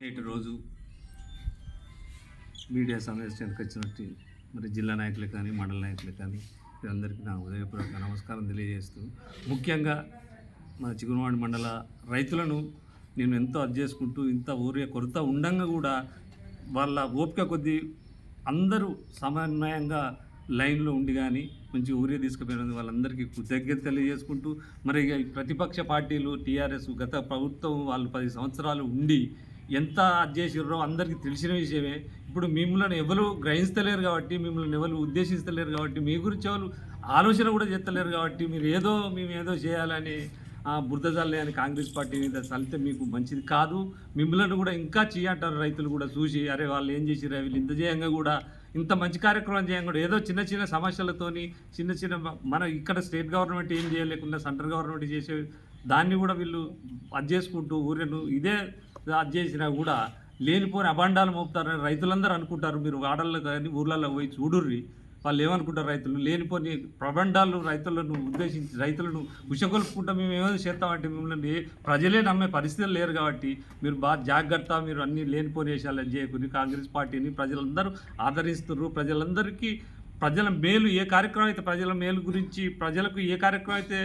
నేటి రోజు మీడియా సమావేశానికి వచ్చినట్టు మరి జిల్లా నాయకులు కానీ మండల నాయకులు కానీ వీరందరికీ నా ఉదయపూర్వక నమస్కారం తెలియజేస్తూ ముఖ్యంగా మన చిగురువాడి మండల రైతులను నేను ఎంతో అది చేసుకుంటూ ఇంత ఊరే కొరత ఉండంగా కూడా వాళ్ళ ఓపిక కొద్దీ అందరూ సమన్వయంగా లైన్లో ఉండి కానీ మంచి ఊరే తీసుకుపోయినందుకు వాళ్ళందరికీ కృతజ్ఞత తెలియజేసుకుంటూ మరి ప్రతిపక్ష పార్టీలు టీఆర్ఎస్ గత ప్రభుత్వం వాళ్ళు పది సంవత్సరాలు ఉండి ఎంత అది చేసిర్రో అందరికీ తెలిసిన విషయమే. ఇప్పుడు మిమ్మల్ని ఎవరు గ్రహించలేరు కాబట్టి మిమ్మల్ని ఎవరు ఉద్దేశిస్తలేరు కాబట్టి మీ గురించి ఎవరు ఆలోచన కూడా చేస్తలేరు కాబట్టి మీరు ఏదో మేము ఏదో చేయాలని ఆ అని కాంగ్రెస్ పార్టీ మీద చల్లితే మీకు మంచిది కాదు. మిమ్మల్ని కూడా ఇంకా చేయంటారు రైతులు కూడా చూసి అరే వాళ్ళు ఏం చేసిర్రు వీళ్ళు ఇంత చేయంగా కూడా ఇంత మంచి కార్యక్రమం చేయంగా ఏదో చిన్న చిన్న సమస్యలతోని చిన్న చిన్న మన ఇక్కడ స్టేట్ గవర్నమెంట్ ఏం చేయలేకుండా సెంట్రల్ గవర్నమెంట్ చేసే దాన్ని కూడా వీళ్ళు అది చేసుకుంటూ ఊరేను. ఇదే అది చేసినా కూడా లేనిపోని అబాండాలు మోపుతారని రైతులందరూ అనుకుంటారు. మీరు వాడల్లో కానీ ఊర్లలో పోయి చూడుర్రి. వాళ్ళు ఏమనుకుంటారు రైతులు? లేనిపోని ప్రబండాలు రైతులను ఉద్దేశించి రైతులను ఉషగొలుపుకుంటా మేము ఏమో చేస్తామంటే మిమ్మల్ని ప్రజలే నమ్మే పరిస్థితులు లేరు కాబట్టి మీరు బాగా జాగ్రత్త మీరు అన్నీ లేనిపోని వేషాలు చేయకుని కాంగ్రెస్ పార్టీని ప్రజలందరూ ఆదరిస్తున్నారు ప్రజలందరికీ ప్రజల మేలు ఏ కార్యక్రమం అయితే ప్రజల మేలు గురించి ప్రజలకు ఏ కార్యక్రమం అయితే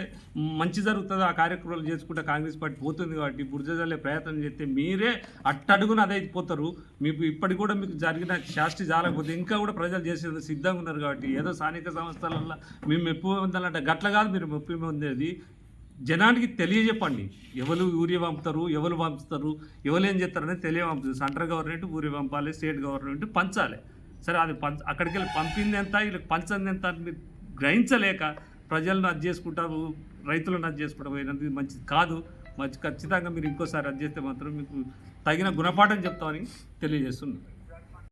మంచి జరుగుతుందో ఆ కార్యక్రమాలు చేసుకుంటే కాంగ్రెస్ పార్టీ పోతుంది కాబట్టి బుర్జజల్లే ప్రయత్నం చేస్తే మీరే అట్టడుగున అదే పోతారు. మీకు ఇప్పటికి కూడా మీకు జరిగిన శాస్త్రి జాలకపోతే ఇంకా కూడా ప్రజలు చేసేది సిద్ధంగా ఉన్నారు కాబట్టి ఏదో స్థానిక సంస్థలల్లో మేము మెప్పు పొందాలంటే గట్ల కాదు మీరు మెప్పు పొందేది. జనానికి తెలియజెప్పండి. ఎవరు ఊరి పంపుతారు ఎవరు పంపుతారు ఎవరు ఏం చేస్తారనేది పంపుతారు సెంట్రల్ గవర్నమెంట్ ఊరి పంపాలి స్టేట్ గవర్నమెంట్ పంచాలి. సరే అది పంచ అక్కడికి వెళ్ళి పంపింది ఎంత? వీళ్ళకి పంచింది ఎంత మీరు గ్రహించలేక ప్రజలను అది చేసుకుంటారు రైతులను అది చేసుకుంటారు అనేది మంచిది కాదు. మంచి ఖచ్చితంగా మీరు ఇంకోసారి అది చేస్తే మాత్రం మీకు తగిన గుణపాఠం చెప్తామని తెలియజేస్తున్నాను.